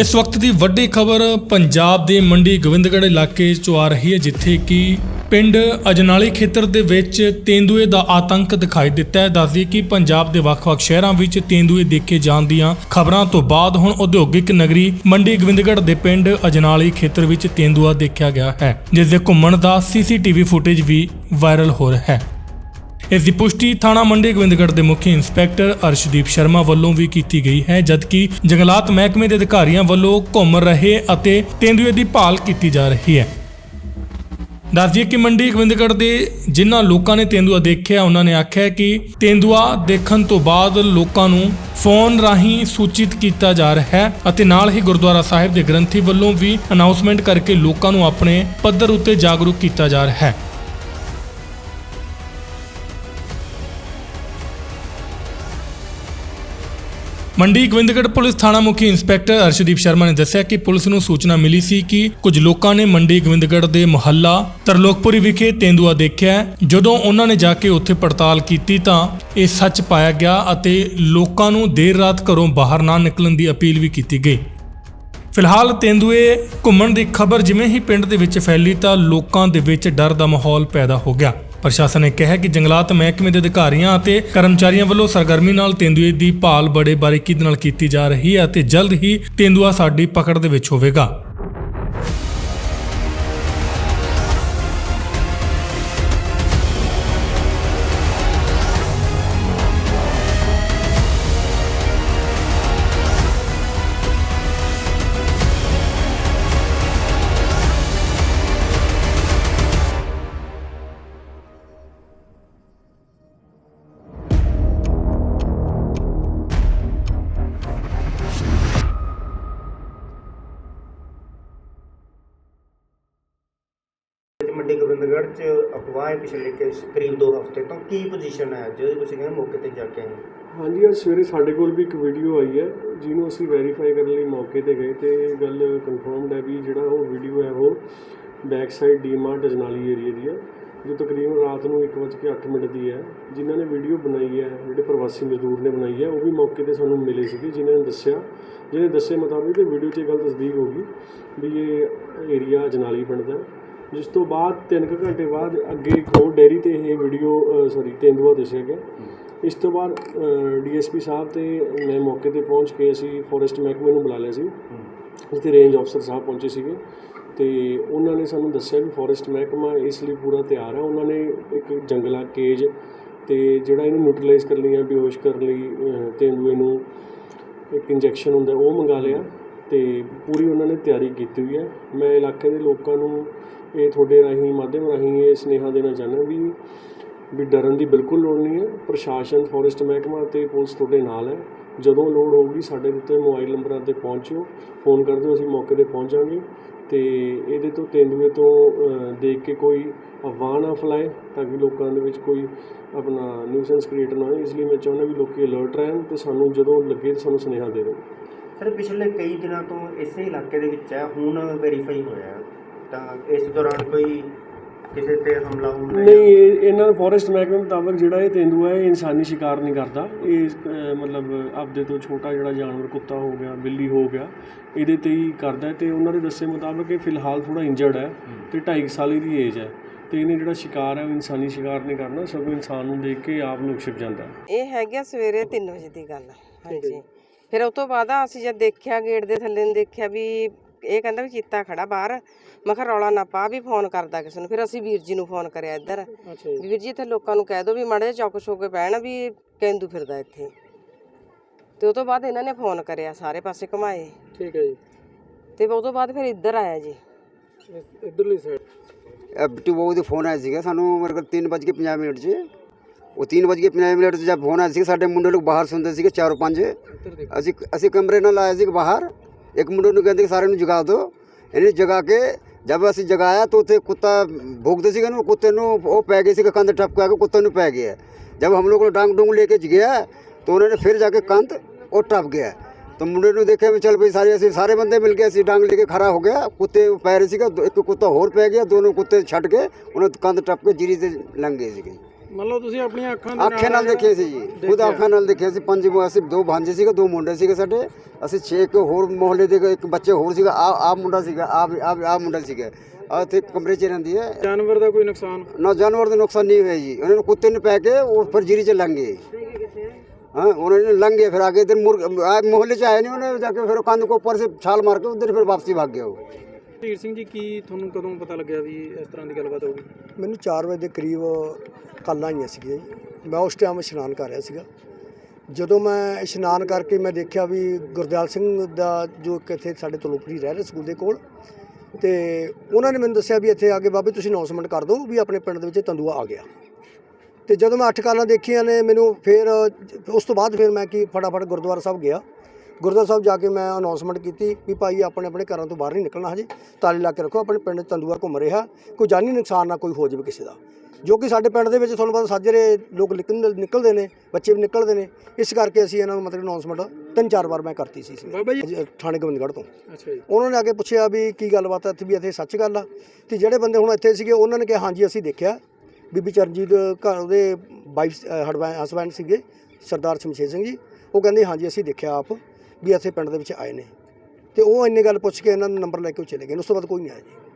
ਇਸ ਵਕਤ ਦੀ ਵੱਡੀ ਖਬਰ ਪੰਜਾਬ ਦੇ ਮੰਡੀ ਗੋਬਿੰਦਗੜ੍ਹ ਇਲਾਕੇ 'ਚੋਂ ਆ ਰਹੀ ਹੈ, ਜਿੱਥੇ ਕਿ ਪਿੰਡ ਅਜਨਾਲੀ ਖੇਤਰ ਦੇ ਵਿੱਚ ਤੇਂਦੂਏ ਦਾ ਆਤੰਕ ਦਿਖਾਈ ਦਿੱਤਾ ਹੈ। ਦੱਸਦੀ ਕਿ ਪੰਜਾਬ ਦੇ ਵੱਖ-ਵੱਖ ਸ਼ਹਿਰਾਂ ਵਿੱਚ ਤੇਂਦੂਏ ਦੇਖੇ ਜਾਣ ਦੀਆਂ ਖਬਰਾਂ ਤੋਂ ਬਾਅਦ ਹੁਣ ਉਦਯੋਗਿਕ ਨਗਰੀ ਮੰਡੀ ਗੋਬਿੰਦਗੜ੍ਹ ਦੇ ਪਿੰਡ ਅਜਨਾਲੀ ਖੇਤਰ ਵਿੱਚ ਤੇਂਦੂਆ ਦੇਖਿਆ ਗਿਆ ਹੈ, ਜਿਸ ਦੇ ਘੁੰਮਣ ਦਾ ਸੀਸੀਟੀਵੀ ਫੁਟੇਜ ਵੀ ਵਾਇਰਲ ਹੋ ਰਿਹਾ ਹੈ। ਇਸ ਦੀ ਪੁਸ਼ਟੀ ਥਾਣਾ ਮੰਡੀ ਗੋਬਿੰਦਗੜ੍ਹ ਦੇ ਮੁਖੀ ਇੰਸਪੈਕਟਰ ਅਰਸ਼ਦੀਪ ਸ਼ਰਮਾ ਵੱਲੋਂ ਵੀ ਕੀਤੀ ਗਈ ਹੈ, ਜਦਕਿ ਜੰਗਲਾਤ ਮਹਿਕਮੇ ਦੇ ਅਧਿਕਾਰੀਆਂ ਵੱਲੋਂ ਘੁੰਮ ਰਹੇ ਅਤੇ ਤੇਂਦੂਏ ਦੀ ਭਾਲ ਕੀਤੀ ਜਾ ਰਹੀ ਹੈ। ਦੱਸ ਦਈਏ ਕਿ ਮੰਡੀ ਗੋਬਿੰਦਗੜ੍ਹ ਦੇ ਜਿਨ੍ਹਾਂ ਲੋਕਾਂ ਨੇ ਤੇਂਦੂਆ ਦੇਖਿਆ, ਉਹਨਾਂ ਨੇ ਆਖਿਆ ਕਿ ਤੇਂਦੂਆ ਦੇਖਣ ਤੋਂ ਬਾਅਦ ਲੋਕਾਂ ਨੂੰ ਫੋਨ ਰਾਹੀਂ ਸੂਚਿਤ ਕੀਤਾ ਜਾ ਰਿਹਾ ਹੈ ਅਤੇ ਨਾਲ ਹੀ ਗੁਰਦੁਆਰਾ ਸਾਹਿਬ ਦੇ ਗ੍ਰੰਥੀ ਵੱਲੋਂ ਵੀ ਅਨਾਉਂਸਮੈਂਟ ਕਰਕੇ ਲੋਕਾਂ ਨੂੰ ਆਪਣੇ ਪੱਧਰ ਉੱਤੇ ਜਾਗਰੂਕ ਕੀਤਾ ਜਾ ਰਿਹਾ ਹੈ। ਮੰਡੀ ਗੋਬਿੰਦਗੜ੍ਹ ਪੁਲਿਸ ਥਾਣਾ ਮੁਖੀ ਇੰਸਪੈਕਟਰ ਅਰਸ਼ਦੀਪ ਸ਼ਰਮਾ ਨੇ ਦੱਸਿਆ ਕਿ ਪੁਲਿਸ ਨੂੰ ਸੂਚਨਾ ਮਿਲੀ ਸੀ ਕਿ ਕੁਝ ਲੋਕਾਂ ਨੇ ਮੰਡੀ ਗੋਬਿੰਦਗੜ੍ਹ ਦੇ ਮੁਹੱਲਾ ਤਰਲੋਕਪੁਰੀ ਵਿਖੇ ਤੇਂਦੂਆ ਦੇਖਿਆ ਜਦੋਂ ਉਹਨਾਂ ਨੇ ਜਾ ਕੇ ਉੱਥੇ ਪੜਤਾਲ ਕੀਤੀ ਤਾਂ ਇਹ ਸੱਚ ਪਾਇਆ ਗਿਆ ਅਤੇ ਲੋਕਾਂ ਨੂੰ ਦੇਰ ਰਾਤ ਘਰੋਂ ਬਾਹਰ ਨਾ ਨਿਕਲਣ ਦੀ ਅਪੀਲ ਵੀ ਕੀਤੀ ਗਈ। ਫਿਲਹਾਲ ਤੇਂਦੂਏ ਘੁੰਮਣ ਦੀ ਖਬਰ ਜਿਵੇਂ ਹੀ ਪਿੰਡ ਦੇ ਵਿੱਚ ਫੈਲੀ ਤਾਂ ਲੋਕਾਂ ਦੇ ਵਿੱਚ ਡਰ ਦਾ ਮਾਹੌਲ ਪੈਦਾ ਹੋ ਗਿਆ। ਪ੍ਰਸ਼ਾਸਨ ਨੇ ਕਿਹਾ ਕਿ ਜੰਗਲਾਤ ਮਹਿਕਮੇ ਦੇ ਅਧਿਕਾਰੀਆਂ ਅਤੇ ਕਰਮਚਾਰੀਆਂ ਵੱਲੋਂ ਸਰਗਰਮੀ ਨਾਲ ਤੇਂਦੂਏ ਦੀ ਭਾਲ ਬੜੇ ਬਾਰੀਕੀ ਦੇ ਨਾਲ ਕੀਤੀ ਜਾ ਰਹੀ ਹੈ ਅਤੇ ਜਲਦ ਹੀ ਤੇਂਦੂਆ ਸਾਡੀ ਪਕੜ ਦੇ ਵਿੱਚ ਹੋਵੇਗਾ। ਮੰਡੀ ਚ ਅਫਵਾਹ ਪਿਛਲੇ ਕਰੀਬ 2 ਹਫ਼ਤੇ ਤੋਂ। ਕੀ ਪੋਜੀਸ਼ਨ ਹੈ ਜਦੋਂ ਤੁਸੀਂ ਕਹਿੰਦੇ ਮੌਕੇ ਤੇ ਜਾ ਕੇ ਆਏ ਹਾਂਜੀ, ਅੱਜ ਸਵੇਰੇ ਸਾਡੇ ਕੋਲ ਵੀ ਇੱਕ ਵੀਡੀਓ ਆਈ ਹੈ, ਜਿਹਨੂੰ ਅਸੀਂ ਵੈਰੀਫਾਈ ਕਰਨ ਲਈ ਮੌਕੇ ਤੇ ਗਏ ਤੇ ਇਹ ਗੱਲ ਕਨਫਰਮਡ ਹੈ ਵੀ ਜਿਹੜਾ ਉਹ ਵੀਡੀਓ ਹੈ ਉਹ back side DMart Ajnali area ਦੀ ਹੈ, ਜੋ ਤਕਰੀਬਨ ਰਾਤ ਨੂੰ 1:08 ਮਿੰਟ ਦੀ ਹੈ। ਜਿਨ੍ਹਾਂ ਨੇ ਵੀਡੀਓ ਬਣਾਈ ਹੈ, ਜਿਹੜੇ ਪ੍ਰਵਾਸੀ ਮਜ਼ਦੂਰ ਨੇ ਬਣਾਈ ਹੈ, ਉਹ ਵੀ ਮੌਕੇ ਤੇ ਸਾਨੂੰ ਮਿਲੇ ਸੀਗੇ, ਜਿਨ੍ਹਾਂ ਨੇ ਦੱਸਿਆ, ਜਿਹਨੇ ਦੱਸੇ ਮੁਤਾਬਿਕ ਇਹ ਵੀਡੀਓ 'ਚ ਇਹ ਗੱਲ ਤਸਦੀਕ ਹੋ ਗਈ ਵੀ ਇਹ ਏਰੀਆ ਅਜਨਾਲੀ ਪਿੰਡ ਦਾ ਜਿਸ ਤੋਂ ਬਾਅਦ 3 ਘੰਟੇ ਬਾਅਦ ਅੱਗੇ ਇੱਕ ਹੋਰ ਡੈਰੀ ਤੇ ਇਹ ਵੀਡੀਓ ਸੌਰੀ ਤੇਂਦੂਆ ਦੱਸਿਆ ਗਿਆ ਇਸ ਤੋਂ ਬਾਅਦ ਡੀਐਸਪੀ ਸਾਹਿਬ ਤੇ ਮੈਂ ਮੌਕੇ ਤੇ ਪਹੁੰਚ ਕੇ ਅਸੀਂ ਫੋਰੈਸਟ ਮਹਿਕਮੇ ਨੂੰ ਬੁਲਾ ਲਿਆ ਸੀ। ਜਿੱਥੇ ਰੇਂਜ ਅਫਸਰ ਸਾਹਿਬ ਪਹੁੰਚੇ ਸੀਗੇ। ਤੇ ਉਹਨਾਂ ਨੇ ਸਾਨੂੰ ਦੱਸਿਆ ਵੀ ਫੋਰੈਸਟ ਮਹਿਕਮਾ ਇਸ ਲਈ ਪੂਰਾ ਤਿਆਰ ਹੈ। ਉਹਨਾਂ ਨੇ ਇੱਕ ਜੰਗਲਾ ਕੇਜ ਤੇ ਜਿਹੜਾ ਇਹਨੂੰ ਨਿਊਟਰਲਾਈਜ਼ ਕਰਨ ਲਈ ਜਾਂ ਬੇਹੋਸ਼ ਕਰਨ ਲਈ ਤੇਂਦੂਏ ਨੂੰ ਇੱਕ ਇੰਜੈਕਸ਼ਨ ਹੁੰਦਾ ਉਹ ਮੰਗਾ ਲਿਆ। ਅਤੇ ਪੂਰੀ ਉਹਨਾਂ ਨੇ ਤਿਆਰੀ ਕੀਤੀ ਹੋਈ ਹੈ। ਮੈਂ ਇਲਾਕੇ ਦੇ ਲੋਕਾਂ ਨੂੰ ਇਹ ਤੁਹਾਡੇ ਰਾਹੀਂ, ਮਾਧਿਅਮ ਰਾਹੀਂ ਇਹ ਸੁਨੇਹਾ ਦੇਣਾ ਚਾਹੁੰਦਾ ਵੀ ਵੀ ਡਰਨ ਦੀ ਬਿਲਕੁਲ ਲੋੜ ਨਹੀਂ ਹੈ। ਪ੍ਰਸ਼ਾਸਨ, ਫੋਰੈਸਟ ਮਹਿਕਮਾ ਅਤੇ ਪੁਲਿਸ ਤੁਹਾਡੇ ਨਾਲ ਹੈ। ਜਦੋਂ ਲੋੜ ਹੋਊਗੀ ਸਾਡੇ ਦਿੱਤੇ ਮੋਬਾਈਲ ਨੰਬਰਾਂ ਤੇ ਪਹੁੰਚਿਓ। ਫੋਨ ਕਰ ਦਿਓ, ਅਸੀਂ ਮੌਕੇ ਤੇ ਪਹੁੰਚਾਂਗੇ ਅਤੇ ਇਹਦੇ ਤੋਂ ਤੇਂਦੂਏ ਤੋਂ ਦੇਖ ਕੇ ਕੋਈ ਅਫਵਾਹ ਨਾ ਫੈਲਾਏ ਤਾਂ ਕਿ ਲੋਕਾਂ ਦੇ ਵਿੱਚ ਕੋਈ ਆਪਣਾ ਨਿਊਸੈਂਸ ਕ੍ਰੀਏਟ ਨਾ ਹੋਏ। ਇਸ ਲਈ ਮੈਂ ਚਾਹੁੰਦਾ ਵੀ ਲੋਕੀ ਅਲਰਟ ਰਹਿਣ ਅਤੇ ਸਾਨੂੰ ਜਦੋਂ ਲੱਗੇ ਤਾਂ ਸਾਨੂੰ ਸੁਨੇਹਾ ਦੇ ਦਿਓ। ਸਰ ਪਿਛਲੇ ਕਈ ਦਿਨਾਂ ਤੋਂ ਇਸੇ ਇਲਾਕੇ ਦੇ ਵਿੱਚ ਹੈ ਹੁਣ ਵੈਰੀਫਾਈ ਹੋਇਆ ਹੈ। ਤਾਂ ਇਸ ਦੌਰਾਨ ਕੋਈ ਕਿਸੇ ਤੇ ਹਮਲਾ ਹੁੰਦਾ ਨਹੀਂ ਇਹ- ਇਹਨਾਂ ਦਾ ਫੋਰੈਸਟ ਮਹਿਕਮੇ ਮੁਤਾਬਕ ਜਿਹੜਾ ਇਹ ਤੇਂਦੂਆ ਹੈ ਇਹ ਇਨਸਾਨੀ ਸ਼ਿਕਾਰ ਨਹੀਂ ਕਰਦਾ। ਇਹ ਅਹ, ਮਤਲਬ ਆਪਦੇ ਤੋਂ ਛੋਟਾ ਜਿਹੜਾ ਜਾਨਵਰ ਕੁੱਤਾ ਹੋ ਗਿਆ ਬਿੱਲੀ ਹੋ ਗਿਆ ਇਹਦੇ ਤੇ ਹੀ ਕਰਦਾ ਹੈ ਤੇ ਉਹਨਾਂ ਦੇ ਦੱਸੇ ਮੁਤਾਬਕ ਇਹ ਫਿਲਹਾਲ ਥੋੜਾ ਇੰਜਰਡ ਹੈ ਤੇ 2.5 ਸਾਲ ਦੀ ਏਜ ਹੈ ਤੇ ਇਹਨੇ ਜਿਹੜਾ ਸ਼ਿਕਾਰ ਹੈ ਉਹ ਇਨਸਾਨੀ ਸ਼ਿਕਾਰ ਨਹੀਂ ਕਰਨਾ ਸਗੋਂ ਇਨਸਾਨ ਨੂੰ ਦੇਖ ਕੇ ਆਪ ਨੂੰ ਛਿਪ ਜਾਂਦਾ ਹੈ। ਇਹ ਹੈਗਾ ਸਵੇਰੇ 3 ਵਜੇ ਦੀ ਗੱਲ ਹਾਂਜੀ। ਫਿਰ ਉਸ ਤੋਂ ਬਾਅਦ ਅਸੀਂ ਜਦ ਦੇਖਿਆ ਗੇਟ ਦੇ ਥੱਲੇ ਨੂੰ ਦੇਖਿਆ ਵੀ ਇਹ ਕਹਿੰਦਾ ਵੀ ਚੀਤਾ ਖੜਾ ਬਾਹਰ। ਮੈਂ ਕਿਹਾ ਰੌਲਾ ਨਾ ਪਾ ਵੀ ਫੋਨ ਕਰਦਾ ਕਿਸੇ ਨੂੰ। ਫਿਰ ਅਸੀਂ ਵੀਰ ਜੀ ਨੂੰ ਫੋਨ ਕਰਿਆ ਇੱਧਰ। ਵੀਰ ਜੀ ਇੱਥੇ ਲੋਕਾਂ ਨੂੰ ਕਹਿ ਦਿਓ ਵੀ ਮਾੜੇ ਜਿਹਾ ਚੌਕਸ ਹੋ ਕੇ ਬਹਿਣ ਵੀ ਕੇਂਦੂ ਫਿਰਦਾ ਇੱਥੇ। ਤੇ ਉਸ ਤੋਂ ਬਾਅਦ ਇਹਨਾਂ ਨੇ ਫੋਨ ਕਰਿਆ ਸਾਰੇ ਪਾਸੇ ਘੁਮਾਏ। ਠੀਕ ਹੈ ਜੀ। ਤੇ ਉਸ ਤੋਂ ਬਾਅਦ ਫਿਰ ਇੱਧਰ ਆਇਆ ਜੀ। ਇਧਰਲੀ ਸਾਈਡ ਇਹ ਬਿੱਟੂ ਬਾਬੂ ਦੇ ਫੋਨ ਆਇਆ ਸੀਗਾ। ਸਾਨੂੰ ਕੋਲ 3:50 ਮਿੰਟ 'ਚ। ਉਹ 3:50 ਮਿੰਟ 'ਚ ਜਦ ਫੋਨ ਆਇਆ ਸੀ, ਸਾਡੇ ਮੁੰਡੇ ਲੋਕ ਬਾਹਰ ਸੁਣਦੇ ਸੀਗੇ ਚਾਰੋਂ ਪੰਜ। ਅਸੀਂ ਅਸੀਂ ਕਮਰੇ ਨਾਲ ਆਏ ਸੀ ਬਾਹਰ। ਇੱਕ ਮੁੰਡੇ ਨੂੰ ਕਹਿੰਦੇ ਕਿ ਸਾਰੇ ਨੂੰ ਜਗਾ ਦਿਓ। ਇਹਨੇ ਜਗਾ ਕੇ ਜਦ ਅਸੀਂ ਜਗਾਇਆ ਤਾਂ ਉੱਥੇ ਕੁੱਤਾ ਭੋਗਦੇ ਸੀਗੇ ਨਾ, ਕੁੱਤੇ ਨੂੰ ਉਹ ਪੈ ਗਏ ਸੀਗੇ ਕੰਧ ਟਪਕ ਕੇ ਕੁੱਤੇ ਨੂੰ ਪੈ ਗਿਆ। ਜਦ ਹਮ ਲੋग ਡਾਂਗ ਡੂੰਗ ਲੈ ਕੇ ਗਿਆ, ਤਾਂ ਉਹਨਾਂ ਨੇ ਫਿਰ ਜਾ ਕੇ ਕੰਧ ਉਹ ਟਪ ਗਿਆ। ਤਾਂ ਮੁੰਡੇ ਨੂੰ ਦੇਖਿਆ ਵੀ ਚੱਲ ਬਈ ਸਾਰੇ ਅਸੀਂ ਸਾਰੇ ਬੰਦੇ ਮਿਲ ਗਏ, ਅਸੀਂ ਡਾਂਗ ਲੈ ਕੇ ਖੜਾ ਹੋ ਗਿਆ। ਕੁੱਤੇ ਪੈ ਰਹੇ ਸੀਗਾ ਇੱਕ ਕੁੱਤਾ ਹੋਰ ਪੈ ਗਿਆ, ਦੋਨੋਂ ਕੁੱਤੇ ਛੱਡ ਕੇ ਉਹਨਾਂ ਕੰਧ ਟੱਪ ਕੇ ਜੀਰੀ ਤੇ ਲੰਘ ਗਏ ਸੀਗੇ। ਮਤਲਬ ਤੁਸੀਂ ਆਪਣੀਆਂ ਅੱਖਾਂ ਦੇ ਅੱਖਾਂ ਨਾਲ ਦੇਖੇ ਸੀ ਜੀ ਖੁਦ ਅੱਖਾਂ ਨਾਲ ਦੇਖਿਆ ਸੀ ਪੰਜ ਅਸੀਂ ਦੋ ਭਾਂਜੇ ਸੀਗੇ ਦੋ ਮੁੰਡੇ ਸੀਗੇ ਸਾਡੇ ਅਸੀਂ ਛੇ ਇੱਕ ਹੋਰ ਮੁਹੱਲੇ ਦੇ ਇੱਕ ਬੱਚੇ ਹੋਰ ਸੀਗਾ ਆ ਆ ਮੁੰਡਾ ਸੀਗਾ ਆ ਆ ਆ ਮੁੰਡਾ ਸੀਗਾ ਆ ਇੱਥੇ ਕਮਰੇ 'ਚ ਰਹਿੰਦੀ ਹੈ ਜਾਨਵਰ ਦਾ ਕੋਈ ਨੁਕਸਾਨ ਨਾ ਜਾਨਵਰ ਦਾ ਨੁਕਸਾਨ ਨਹੀਂ ਹੋਇਆ ਜੀ ਉਹਨਾਂ ਨੂੰ ਕੁੱਤੇ ਨੇ ਪੈ ਕੇ ਉਹ ਫਿਰ ਜੀਰੀ 'ਚ ਲੰਘ ਗਏ हाँ उन्होंने लंग गए फिर आगे इधर मुर्ग आए मोहल्ले से आए नहीं उन्होंने जाके फिर कंध को ऊपर से छाल मार के उधर फिर वापसी भाग गया वो ਧੀਰ ਸਿੰਘ ਜੀ, ਕੀ ਤੁਹਾਨੂੰ ਕਦੋਂ ਪਤਾ ਲੱਗਿਆ ਵੀ ਇਸ ਤਰ੍ਹਾਂ ਦੀ ਗੱਲਬਾਤ ਹੋਊਗੀ ਮੈਨੂੰ 4 ਵਜੇ ਦੇ ਕਰੀਬ ਕਾਲਾਂ ਆਈਆਂ ਸੀਗੀਆਂ ਜੀ। ਮੈਂ ਉਸ ਟਾਈਮ ਇਸ਼ਨਾਨ ਕਰ ਰਿਹਾ ਸੀਗਾ। ਜਦੋਂ ਮੈਂ ਇਸ਼ਨਾਨ ਕਰਕੇ ਮੈਂ ਦੇਖਿਆ ਵੀ ਗੁਰਦਿਆਲ ਸਿੰਘ ਦਾ ਜੋ ਇੱਕ ਇੱਥੇ ਸਾਡੇ ਤਲੋਪਰੀ ਰਹਿ ਰਹੇ ਸਕੂਲ ਦੇ ਕੋਲ, ਤੇ ਉਹਨਾਂ ਨੇ ਮੈਨੂੰ ਦੱਸਿਆ ਵੀ ਇੱਥੇ ਆ ਕੇ, ਬਾਬੇ, ਤੁਸੀਂ ਅਨਾਉਂਸਮੈਂਟ ਕਰ ਦਿਓ ਵੀ ਆਪਣੇ ਪਿੰਡ ਦੇ ਵਿੱਚ ਤੰਦੂਆ ਆ ਗਿਆ। ਤੇ ਜਦੋਂ ਮੈਂ ਅੱਠ ਕਾਲਾਂ ਦੇਖੀਆਂ ਨੇ, ਮੈਨੂੰ ਫਿਰ ਉਸ ਤੋਂ ਬਾਅਦ ਫਿਰ ਮੈਂ ਕੀ ਫਟਾਫਟ ਗੁਰਦੁਆਰਾ ਸਾਹਿਬ ਗਿਆ। ਗੁਰਦੁਆਰਾ ਸਾਹਿਬ ਜਾ ਕੇ ਮੈਂ ਅਨਾਉਂਸਮੈਂਟ ਕੀਤੀ ਵੀ ਭਾਈ ਆਪਣੇ ਆਪਣੇ ਘਰਾਂ ਤੋਂ ਬਾਹਰ ਨਹੀਂ ਨਿਕਲਣਾ ਹਜੇ। ਤਾਲੇ ਲਾ ਕੇ ਰੱਖੋ ਆਪਣੇ ਪਿੰਡ ਤੰਦੂਆ ਘੁੰਮ ਰਿਹਾ। ਕੋਈ ਜਾਨੀ ਨੁਕਸਾਨ ਨਾ ਕੋਈ ਹੋ ਜਾਵੇ ਕਿਸੇ ਦਾ। ਜੋ ਕਿ ਸਾਡੇ ਪਿੰਡ ਦੇ ਵਿੱਚ ਤੁਹਾਨੂੰ ਪਤਾ ਸਾਜਰੇ ਲੋਕ ਨਿਕਲ- ਨਿਕਲਦੇ ਨੇ ਬੱਚੇ ਵੀ ਨਿਕਲਦੇ ਨੇ। ਇਸ ਕਰਕੇ ਅਸੀਂ ਇਹਨਾਂ ਨੂੰ ਮਤਲਬ ਅਨਾਉਂਸਮੈਂਟ ਤਿੰਨ ਚਾਰ ਵਾਰ ਮੈਂ ਕਰਤੀ ਸੀ ਥਾਣੇ ਗੋਬਿੰਦਗੜ੍ਹ ਤੋਂ। ਅੱਛਾ ਜੀ। ਉਹਨਾਂ ਨੇ ਆ ਕੇ ਪੁੱਛਿਆ ਵੀ ਕੀ ਗੱਲਬਾਤ ਹੈ ਇੱਥੇ ਵੀ ਇੱਥੇ ਸੱਚ ਗੱਲ ਆ। ਤੇ ਜਿਹੜੇ ਬੰਦੇ ਹੁਣ ਇੱਥੇ ਸੀਗੇ ਉਹਨਾਂ ਨੇ ਕਿਹਾ ਹਾਂਜੀ ਅਸੀਂ ਦੇਖਿਆ। ਬੀਬੀ ਚਰਨਜੀਤ ਘਰ ਉਹਦੇ ਵਾਈਫ ਹਸਬੈਂਡ ਸੀਗੇ ਸਰਦਾਰ ਸ਼ਮਸ਼ੇਰ ਸਿੰਘ ਜੀ। ਉਹ ਕਹਿੰਦੇ ਹਾਂਜੀ ਅਸੀਂ ਦੇਖਿਆ ਆਪ। ਵੀ ਇੱਥੇ ਪਿੰਡ ਦੇ ਵਿੱਚ ਆਏ ਨੇ। ਤੇ ਉਹ ਇੰਨੇ ਗੱਲ ਪੁੱਛ ਕੇ ਇਹਨਾਂ ਦਾ ਨੰਬਰ ਲੈ ਕੇ ਉਹ ਚਲੇ ਗਏ ਨੇ। ਉਸ ਤੋਂ ਬਾਅਦ ਕੋਈ ਨਹੀਂ ਆਇਆ ਜੀ।